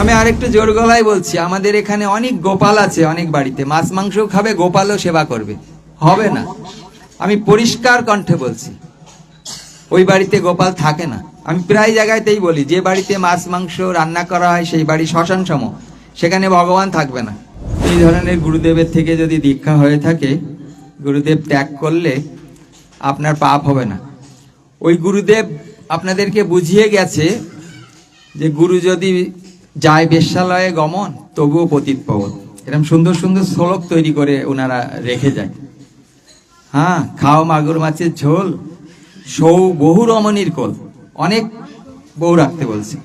আমি আরেকটু জোর গলায় বলছি, আমাদের এখানে অনেক গোপাল আছে অনেক বাড়িতে। মাছ মাংস খাবে, গোপালও সেবা করবে। হবে না। আমি পরিষ্কার কণ্ঠে বলছি, ওই বাড়িতে গোপাল থাকে না। আমি প্রায় জায়গাতেই বলি, যে বাড়িতে মাছ মাংস রান্না করা হয়, সেই বাড়ি শ্মশান সম সেখানে ভগবান থাকবে না। এই ধরনের গুরুদেবের থেকে যদি দীক্ষা হয়ে থাকে, গুরুদেব ত্যাগ করলে আপনার পাপ হবে না। ওই গুরুদেব আপনাদেরকে বুঝিয়ে গেছে যে গুরু যদি যায় বেশ্যালয়ে গমন, তবুও পতিত পবন। এরকম সুন্দর সুন্দর শ্লোক তৈরি করে ওনারা রেখে যায়। হ্যাঁ খাও মাগুর মাছের ঝোল সৌ বহু রমণীর কোল। অনেক বউ রাখতে বলছে।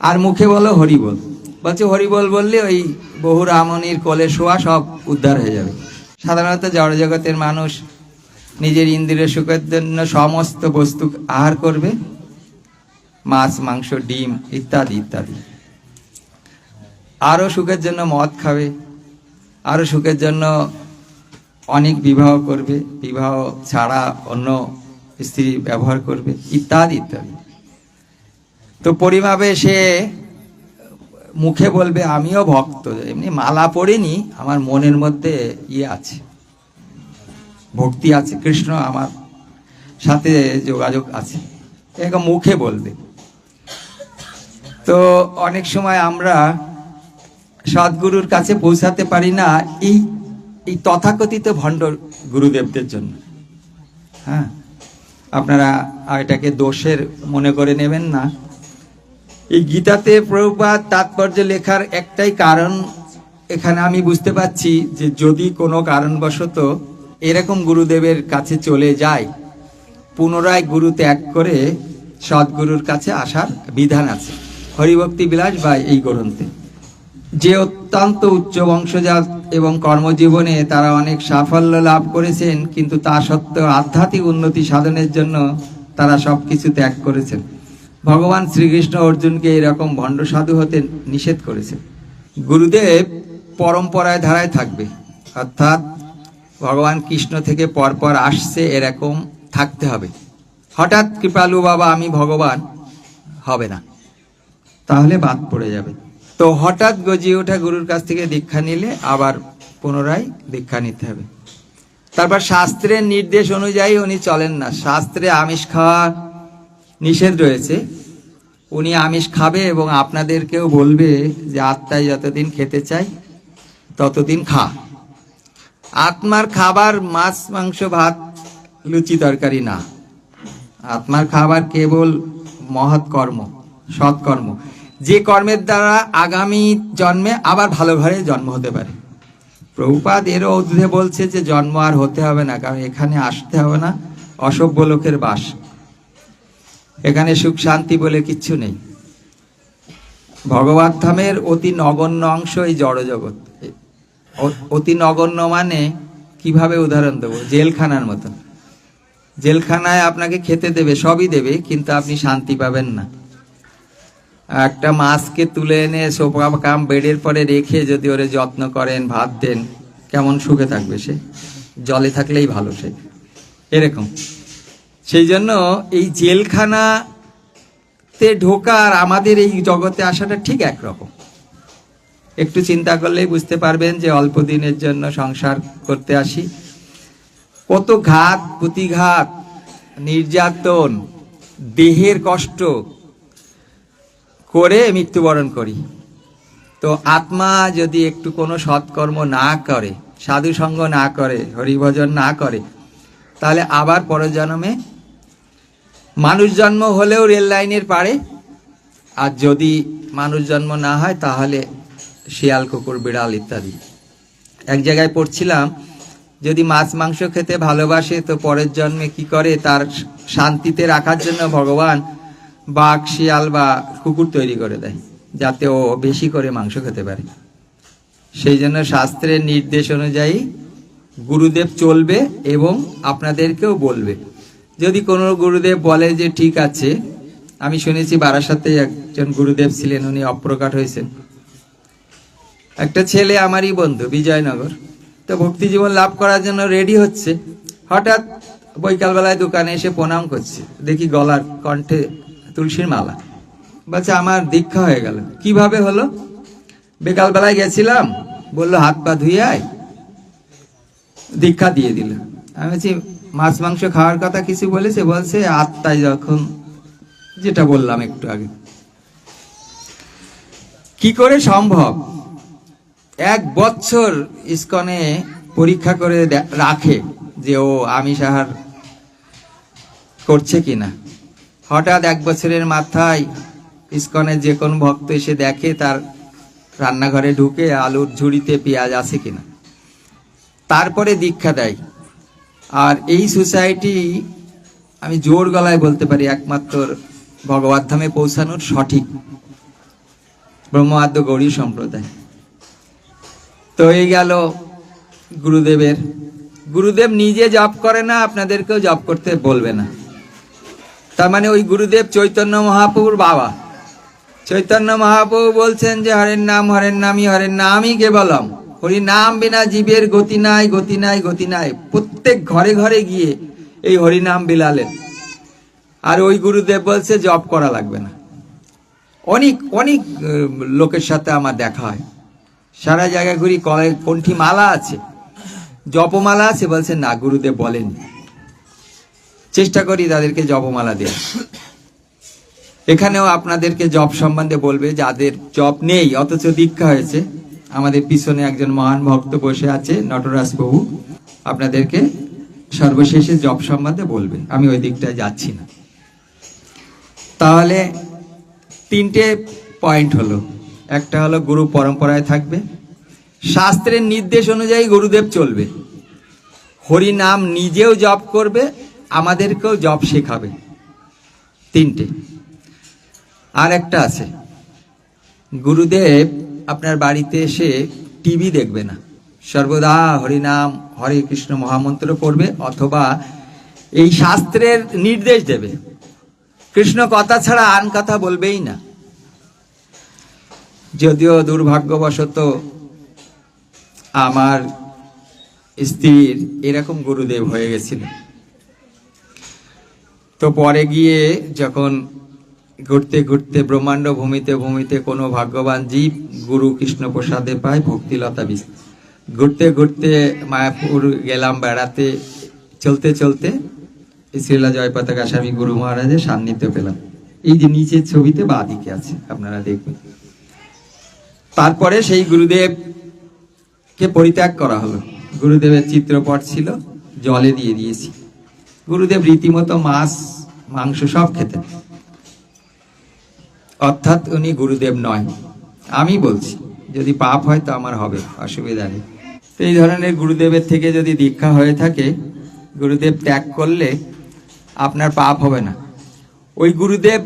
আর মুখে বলো হরি বল বলছে হরি বল বললে ওই বহু রামণীর কোলে শোয়া সব উদ্ধার হয়ে যাবে। সাধারণত জড় জগতের মানুষ নিজের ইন্দ্রিয় সুখের জন্য সমস্ত বস্তু আহার করবে। মাছ, মাংস, ডিম, ইত্যাদি ইত্যাদি। আরও সুখের জন্য মদ খাবে আরও সুখের জন্য অনেক বিবাহ করবে, বিবাহ ছাড়া অন্য স্ত্রী ব্যবহার করবে, ইত্যাদি ইত্যাদি। তো পরিমাপে সে মুখে বলবে, আমিও ভক্ত। এমনি মালা পড়িনি আমার মনের মধ্যে ইয়ে আছে, ভক্তি আছে, কৃষ্ণ আমার সাথে যোগাযোগ আছে। এরকম মুখে বলবে। তো অনেক সময় আমরা সদ্গুরুর কাছে পৌঁছাতে পারি না এই এই তথাকথিত ভণ্ড গুরুদেবদের জন্য। হ্যাঁ আপনারা এটাকে দোষের মনে করে নেবেন না। এই গীতাতে প্রভুপাত তাৎপর্য লেখার একটাই কারণ এখানে আমি বুঝতে পারছি যে যদি কোনো কারণবশত এরকম গুরুদেবের কাছে চলে যায়, পুনরায় গুরু ত্যাগ করে সদ্গুরুর কাছে আসার বিধান আছে। হরিভক্তি বিলাস বা এই গ্রন্থে। যে অত্যন্ত উচ্চ বংশজাত এবং কর্মজীবনে তারা অনেক সাফল্য লাভ করেছেন, কিন্তু তা সত্ত্বেও আধ্যাত্মিক উন্নতি সাধনের জন্য তারা সব কিছু ত্যাগ করেছেন। ভগবান শ্রীকৃষ্ণ অর্জুনকে এরকম ভণ্ড সাধু হতে নিষেধ করেছেন। গুরুদেব পরম্পরায় ধারায় থাকবে। অর্থাৎ ভগবান কৃষ্ণ থেকে পরপর আসছে এরকম থাকতে হবে। হঠাৎ কৃপালু বাবা, আমি ভগবান, হবে না। তাহলে বাদ পড়ে যাবে। তো হঠাৎ গজিয়ে ওঠা গুরুর কাছ থেকে দীক্ষা নিলে আবার পুনরায় দীক্ষা নিতে হবে। তারপর শাস্ত্রের নির্দেশ অনুযায়ী উনি চলেন না। শাস্ত্রে আমিষ খাওয়া নিষেধ রয়েছে। উনি আমিষ খাবে এবং আপনাদেরকেও বলবে যে আত্মায় যতদিন খেতে চাই ততদিন খা। আত্মার খাবার মাছ, মাংস, ভাত, লুচি, তরকারি না। আত্মার খাবার কেবল মহৎ কর্ম, সৎকর্ম। যে কর্মের দ্বারা আগামী জন্মে আবার ভালো ঘরে জন্ম হতে পারে। প্রভুপাদ এরও ঊর্ধ্বে বলছে যে জন্ম আর হতে হবে না, কারণ এখানে আসতে হবে না, অসভ্য লোকের বাস। এখানে সুখ শান্তি বলে কিচ্ছু নেই। ভগবত ধামের অতি নগণ্য অংশ এই জড়জগৎ। অ- অতি নগণ্য মানে কীভাবে উদাহরণ দেবো? জেলখানার মতন। জেলখানায় আপনাকে খেতে দেবে, সবই দেবে, কিন্তু আপনি শান্তি পাবেন না। একটা মাছকে তুলে এনে সোফা কাম বেডের পরে রেখে যদি ওরে যত্ন করেন, ভাত দেন, কেমন সুখে থাকবে সে? জলে থাকলেই ভালো সে। এরকম। সেই জন্য এই জেলখানাতে ঢোকা আর আমাদের এই জগতে আসাটা ঠিক একরকম। একটু চিন্তা করলেই বুঝতে পারবেন যে অল্প দিনের জন্য সংসার করতে আসি। কত ঘাত, প্রতিঘাত, নির্যাতন, দেহের কষ্ট করে মৃত্যুবরণ করি। তো আত্মা যদি একটু কোনো সৎকর্ম না করে সাধু সঙ্গ না করে, হরিভজন না করে, তাহলে আবার পরজন্মে মানুষ জন্ম হলেও রেল লাইনের পারে আর যদি মানুষ জন্ম না হয়, তাহলে শিয়াল, কুকুর, বিড়াল ইত্যাদি। এক জায়গায় পড়ছিলাম, যদি মাছ, মাংস খেতে ভালোবাসে, তো পরের জন্মে কি করে? তার শান্তিতে রাখার জন্য ভগবান বাঘ, শিয়াল বা কুকুর তৈরি করে দেয়, যাতে ও বেশি করে মাংস খেতে পারে। সেই জন্য শাস্ত্রের নির্দেশ অনুযায়ী গুরুদেব চলবে এবং আপনাদেরকেও বলবে। যদি কোনো গুরুদেব বলে যে, ঠিক আছে। আমি শুনেছি বারাসাতে একজন গুরুদেব ছিলেন, উনি অপ্রকাট হয়েছেন। একটা ছেলে আমারই বন্ধু, বিজয়নগর। তো ভক্তি জীবন লাভ করার জন্য রেডি হচ্ছে। হঠাৎ বৈকালবেলায় দোকানে এসে প্রণাম করছে। দেখি গলার কণ্ঠে তুলসীর মালা। বলছে আমার দীক্ষা হয়ে গেল। কীভাবে হলো? বিকালবেলায় গেছিলাম, বলল, হাত পা ধুয়ে আয়। দীক্ষা দিয়ে দিল। আমি বলছি, মাছ, মাংস খাওয়ার কথা কিছু বলেছে? বলছে আত্মায় যখন, যেটা বললাম একটু আগে। কি করে সম্ভব? এক বছর ইস্কনে পরীক্ষা করে রাখে যে, ও আমিষ আহার করছে কিনা। হঠাৎ এক বছরের মাথায় ইস্কনের যে কোন ভক্ত এসে দেখে তার রান্নাঘরে ঢুকে আলুর ঝুড়িতে পেঁয়াজ আছে কিনা। তারপরে দীক্ষা দেয়। আর এই সোসাইটি আমি জোর গলায় বলতে পারি একমাত্র ভগবত ধামে পৌঁছানোর সঠিক ব্রহ্মাদ্য গৌরী সম্প্রদায়। তো এই গেল গুরুদেবের। গুরুদেব নিজে জপ করে না, আপনাদেরকেও জপ করতে বলবে না। তার মানে ওই গুরুদেব চৈতন্য মহাপ্রভুর বাবা। চৈতন্য মহাপ্রভু বলছেন যে হরের নাম হরের নামই হরের নামই কেবলম। হরি নাম বিনা জীবের গতি নাই গতি নাই গতি নাই। প্রত্যেক ঘরে ঘরে গিয়ে এই হরি নাম বিলালেন। আর ওই গুরুদেব বলছে, জপ করা লাগবে না। অনেক অনেক লোকের সাথে আমার দেখা হয়। সারা জায়গায় ঘুরি কলে কণ্ঠী মালা আছে। জপমালা আছে, বলছে, না, গুরুদেব বলেননি। চেষ্টা করি তাদেরকে জপমালা দেওয়া এখানেও আপনাদেরকে জব সম্বন্ধে বলবে, যাদের জব নেই, অথচ দীক্ষা হয়েছে, আমাদের পিছনে একজন মহান ভক্ত বসে আছে, নটরাজ বাবু। আপনাদেরকে সর্বশেষে জব সম্বন্ধে বলবে। আমি ওই দিকটায় যাচ্ছি না। তাহলে তিনটে পয়েন্ট হলো। একটা হলো গুরু পরম্পরায় থাকবে। শাস্ত্রের নির্দেশ অনুযায়ী গুরুদেব চলবে। হরি নাম নিজেও জপ করবে আমাদেরকেও জব শেখাবে। তিনটে। আর একটা আছে। গুরুদেব আপনার বাড়িতে এসে টিভি দেখবে না। সর্বদা হরিনাম, হরে কৃষ্ণ মহামন্ত্র পড়বে অথবা এই শাস্ত্রের নির্দেশ দেবে। কৃষ্ণ কথা ছাড়া আন কথা বলবেই না। যদিও দুর্ভাগ্যবশত আমার স্ত্রীর এরকম গুরুদেব হয়ে গেছিল তো পরে গিয়ে যখন ঘুরতে ঘুরতে ব্রহ্মাণ্ড ভূমিতে ভূমিতে কোনো ভাগ্যবান জীব গুরু কৃষ্ণ প্রসাদে পায় ভক্তিলতা বিষ ঘুরতে ঘুরতে মায়াপুর গেলাম বেড়াতে, চলতে চলতে শ্রীলা জয় পতাকা স্বামী গুরু মহারাজের সান্নিধ্য পেলাম। এই যে নিচের ছবিতে বা দিকে আছে, আপনারা দেখবেন। তারপরে সেই গুরুদেব কে পরিত্যাগ করা হলো। গুরুদেবের চিত্রপট ছিল, জলে দিয়ে দিয়েছি। গুরুদেব রীতিমতো মাছ, মাংস সব খেতেন। অর্থাৎ উনি গুরুদেব নয়। আমি বলছি, যদি পাপ হয় তো আমার হবে, অসুবিধা নেই। তো এই ধরনের গুরুদেবের থেকে যদি দীক্ষা হয়ে থাকে, গুরুদেব ত্যাগ করলে আপনার পাপ হবে না। ওই গুরুদেব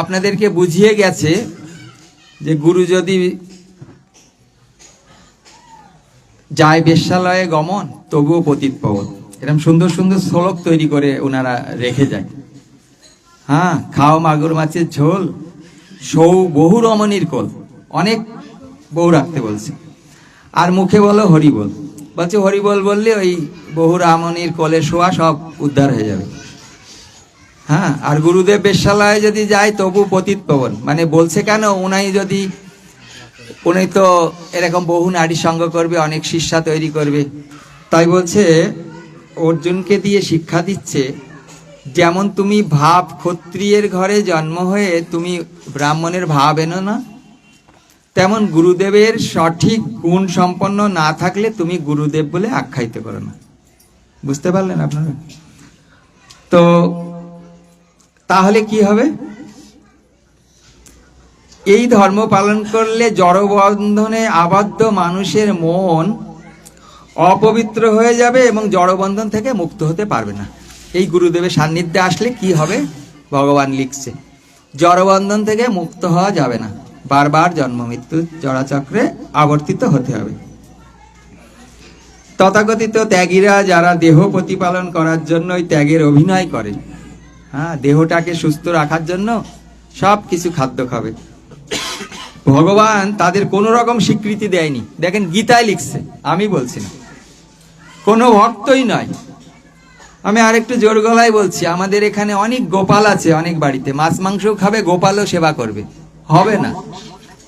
আপনাদেরকে বুঝিয়ে গেছে যে গুরু যদি যায় বেশ্যালয়ে গমন, তবুও পতিত পবন এরকম সুন্দর সুন্দর শ্লোক তৈরি করে ওনারা রেখে যায়। হ্যাঁ খাও মাগুর মাছের ঝোল সৌ বহু রমণীর কোল। অনেক বউ রাখতে বলছে। আর মুখে বলো হরিবল। বলছে হরিবল বললে ওই বহু রামণীর কোলে শোয়া সব উদ্ধার হয়ে যাবে। হ্যাঁ আর গুরুদেব বেশ্যালয়ে যদি যায় তবু পতিত পবন। মানে বলছে কেন, উনাই যদি, উনি তো এরকম বহু নারী সঙ্গ করবে, অনেক শিষ্যা তৈরি করবে। তাই বলছে অর্জুনকে দিয়ে শিক্ষা দিচ্ছে, যেমন তুমি ভাব ক্ষত্রিয়ের ঘরে জন্ম হয়ে তুমি ব্রাহ্মণের ভাব এনো না। তেমন গুরুদেবের সঠিক গুণ সম্পন্ন না থাকলে তুমি গুরুদেব বলে আখ্যায়িত করো না। বুঝতে পারলেন আপনারা? তো তাহলে কি হবে? এই ধর্ম পালন করলে জড়বন্ধনে আবদ্ধ মানুষের মন অপবিত্র হয়ে যাবে এবং জড়বন্ধন থেকে মুক্ত হতে পারবে না। এই গুরুদেবের সান্নিধ্যে আসলে কি হবে? ভগবান লিখছে, জড়বন্ধন থেকে মুক্ত হওয়া যাবে না। বারবার জন্ম, মৃত্যু, জড়াচক্রে আবর্তিত হতে হবে। তথাকথিত ত্যাগীরা যারা দেহ প্রতিপালন করার জন্য ওই ত্যাগের অভিনয় করে হ্যাঁ দেহটাকে সুস্থ রাখার জন্য সব কিছু খাদ্য খাবে। ভগবান তাদের কোনো রকম স্বীকৃতি দেয়নি। দেখেন গীতায় লিখছে, আমি বলছি না। কোনো ভক্তই নয়। আমি আরেকটু জোর গলায় বলছি, আমাদের এখানে অনেক গোপাল আছে অনেক বাড়িতে। মাছ মাংস খাবে, গোপালও সেবা করবে। হবে না।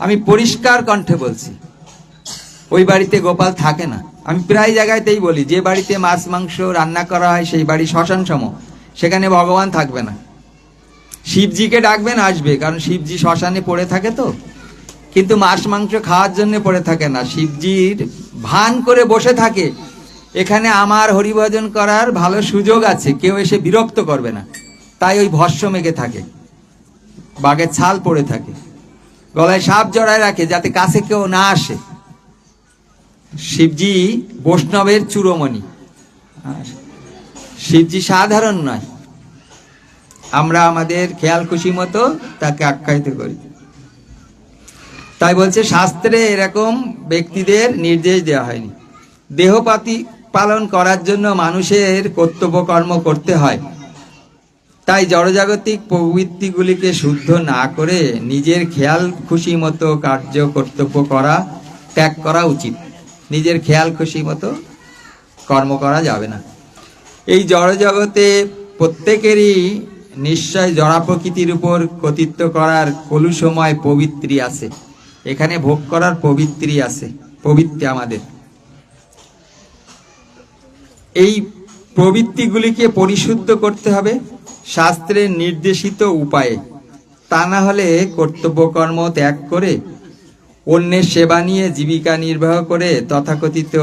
আমি পরিষ্কার কণ্ঠে বলছি, ওই বাড়িতে গোপাল থাকে না। আমি প্রায় জায়গাতেই বলি, যে বাড়িতে মাছ মাংস রান্না করা হয়, সেই বাড়ি শ্মশান সম সেখানে ভগবান থাকবে না। শিবজিকে ডাকবেন, আসবে, কারণ শিবজি শ্মশানে পড়ে থাকে তো। কিন্তু মাছ মাংস খাওয়ার জন্য পড়ে থাকে না। শিবজির ভান করে বসে থাকে। এখানে আমার হরিভজন করার ভালো সুযোগ আছে, কেউ এসে বিরক্ত করবে না। তাই ওই ভস্য মেঘে থাকে, বাঘের ছাল পড়ে থাকে, গলায় সাপ জড়ায় রাখে যাতে কাছে কেউ না আসে। শিবজি বৈষ্ণবের চূড়মণি। শিবজি সাধারণ নয়। আমরা আমাদের খেয়াল খুশি মতো তাকে আখ্যায়িত করি। তাই বলছে, শাস্ত্রে এরকম ব্যক্তিদের নির্দেশ দেওয়া হয়নি। দেহপাতি পালন করার জন্য মানুষের কর্তব্য কর্ম করতে হয়। তাই জড়জাগতিক প্রবৃত্তিগুলিকে শুদ্ধ না করে নিজের খেয়াল খুশি মতো কার্য কর্তব্য করা, ত্যাগ করা উচিত। নিজের খেয়াল খুশি মতো কর্ম করা যাবে না। এই জড়জগতে প্রত্যেকেরই নিশ্চয় জড়া প্রকৃতির উপর কর্তৃত্ব করার কলুসময় পবিত্রী আছে। এখানে ভোগ করার পবিত্রী আছে পবিত্রে আমাদের। এই প্রবৃত্তিগুলিকে পরিশুদ্ধ করতে হবে শাস্ত্রের নির্দেশিত উপায়ে। তা না হলে কর্তব্যকর্ম ত্যাগ করে অন্যের সেবা নিয়ে জীবিকা নির্বাহ করে তথাকথিত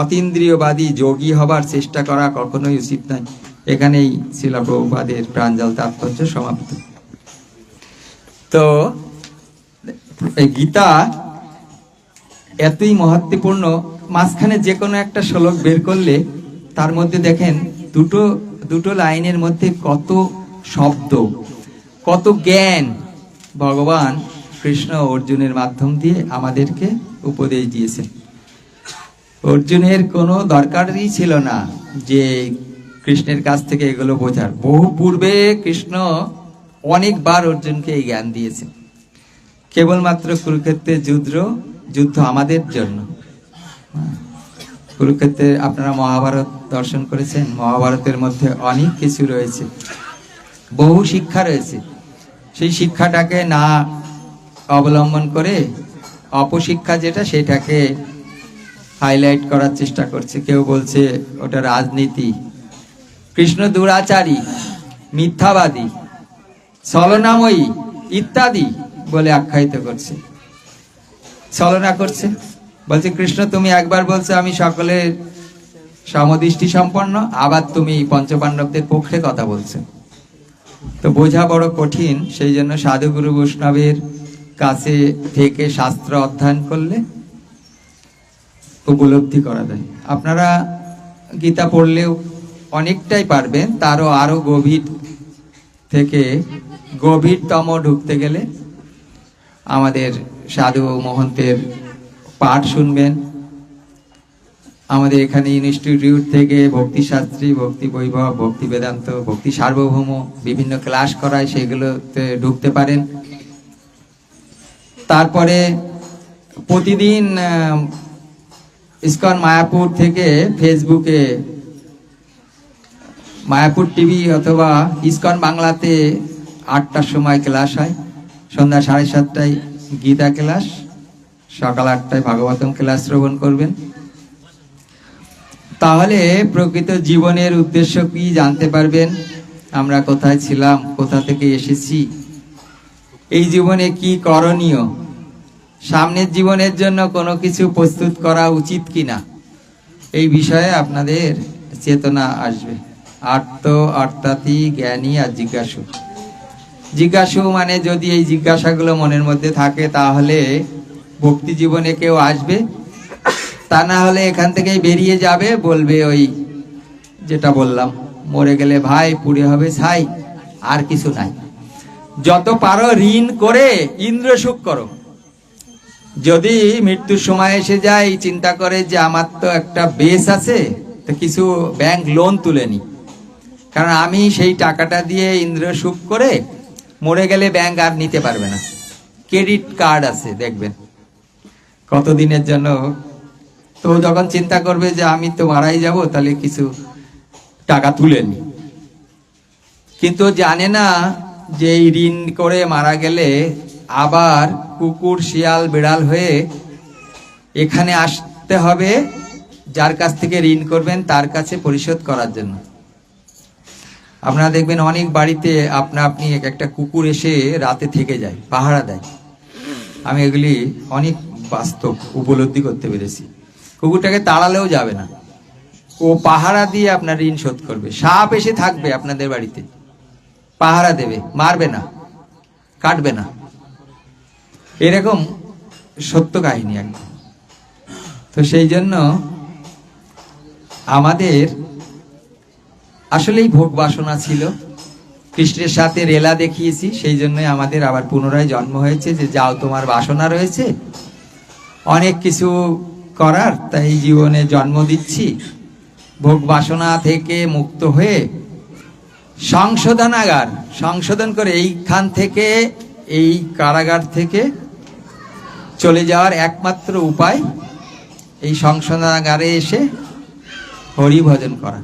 অতীন্দ্রিয়বাদী যোগী হবার চেষ্টা করা কখনোই উচিত নয়। এখানেই ছিল প্রভুপাদের প্রাঞ্জল তাৎপর্য সমাপ্ত। তো গীতা এতই মহত্বপূর্ণ, মাঝখানে যে কোনো একটা শ্লোক বের করলে তার মধ্যে দেখেন দুটো দুটো লাইনের মধ্যে কত শব্দ, কত জ্ঞান ভগবান কৃষ্ণ অর্জুনের মাধ্যম দিয়ে আমাদেরকে উপদেশ দিয়েছেন। অর্জুনের কোনো দরকারই ছিল না যে কৃষ্ণের কাছ থেকে এগুলো বোঝার। বহু পূর্বে কৃষ্ণ অনেকবার অর্জুনকে এই জ্ঞান দিয়েছেন। কেবলমাত্র কুরুক্ষেত্রের যুদ্ধ যুদ্ধ আমাদের জন্য। কুরুক্ষেত্রে আপনারা মহাভারত দর্শন করেছেন। মহাভারতের মধ্যে অনেক কিছু রয়েছে। বহু শিক্ষা রয়েছে। সেই শিক্ষাটাকে না অবলম্বন করে অপশিক্ষা যেটা, সেটাকে হাইলাইট করার চেষ্টা করছে। কেউ বলছে ওটা রাজনীতি। কৃষ্ণ দুরাচারী, মিথ্যাবাদী, ছলনাময়ী ইত্যাদি বলে আখ্যায়িত করছে। ছলনা করছে। বলছে, কৃষ্ণ, তুমি একবার বলছো আমি সকলের সমদৃষ্টি সম্পন্ন, আবার তুমি পঞ্চপাণ্ডবদের পক্ষে কথা বলছো। তো বোঝা বড় কঠিন, সেই জন্য সাধুগুরু বৈষ্ণবের কাছে থেকে শাস্ত্র অধ্যয়ন করলে উপলব্ধি করা যায়। আপনারা গীতা পড়লেও অনেকটাই পারবেন, তারও আরও গভীর থেকে গভীরতম ঢুকতে গেলে আমাদের সাধু মহন্তের পাঠ শুনবেন। আমাদের এখানে ইনস্টিটিউট থেকে ভক্তি শাস্ত্রী, ভক্তি বৈভব, ভক্তি বেদান্ত, ভক্তি সার্বভৌম বিভিন্ন ক্লাস করায় সেগুলোতে ঢুকতে পারেন। তারপরে প্রতিদিন ইস্কন মায়াপুর থেকে ফেসবুকে, মায়াপুর টিভি অথবা ইস্কন বাংলাতে আটটার সময় ক্লাস হয়। সন্ধ্যা সাড়ে সাতটায় গীতা ক্লাস। সকাল আটটায় ভাগবতম ক্লাস শ্রবণ করবেন। তাহলে প্রকৃত জীবনের উদ্দেশ্য কি জানতে পারবেন? আমরা কোথায় ছিলাম? কোথা থেকে এসেছি? এই জীবনে কি করণীয়? সামনের জীবনের জন্য কোনো কিছু প্রস্তুত করা উচিত কিনা? এই বিষয়ে আপনাদের চেতনা আসবে। আর্ত অর্থাতি জ্ঞানী আর জিজ্ঞাসু। জিজ্ঞাসু মানে যদি এই জিজ্ঞাসাগুলো মনের মধ্যে থাকে, তাহলে ভক্তি জীবনে কেউ আসবে, তা না হলে এখান থেকেই বেরিয়ে যাবে বলবে ওই যেটা বললাম, মরে গেলে ভাই পুড়ে হবে ছাই, আর কিছু নাই। যত পারো ঋণ করে ইন্দ্র সুখ করো। যদি মৃত্যুর সময় এসে যায়, চিন্তা করে যে আমার তো একটা বেস আছে, তো কিছু ব্যাংক লোন তুলে নি। কারণ আমি সেই টাকাটা দিয়ে ইন্দ্র সুখ করে মরে গেলে ব্যাংক আর নিতে পারবে না। ক্রেডিট কার্ড আছে, দেখবেন। কতদিনের জন্য? তো যখন চিন্তা করবে যে আমি তো মারাই যাব, তাহলে কিছু টাকা তুলে কিন্তু জানে না যে এই ঋণ করে মারা গেলে আবার কুকুর, শিয়াল, বিড়াল হয়ে এখানে আসতে হবে, যার কাছ থেকে ঋণ করবেন তার কাছে পরিশোধ করার জন্য। আপনারা দেখবেন অনেক বাড়িতে আপনা আপনি এক একটা কুকুর এসে রাতে থেকে যায়, পাহারা দেয়। আমি এগুলি অনেক বাস্তব উপলব্ধি করতে পেরেছি। কুকুরটাকে তাড়ালেও যাবে না। ও পাহারা দিয়ে আপনার ঋণ শোধ করবে। সাপ এসে থাকবে আপনাদের বাড়িতে। পাহারা দেবে, মারবে না, কাটবে না। এরকম সত্য কাহিনী একদম। তো সেই জন্য আমাদের আসলেই ভোগ বাসনা ছিল। কৃষ্ণের সাথে রেলা দেখিয়েছি, সেই জন্যই আমাদের আবার পুনরায় জন্ম হয়েছে যে যাও তোমার বাসনা রয়েছে অনেক কিছু করার, তাই জীবনে জন্ম দিচ্ছি। ভোগ বাসনা থেকে মুক্ত হয়ে সংশোধনাগার, সংশোধন করে এইখান থেকে, এই কারাগার থেকে চলে যাওয়ার একমাত্র উপায়, এই সংশোধনাগারে এসে হরি ভজন করা।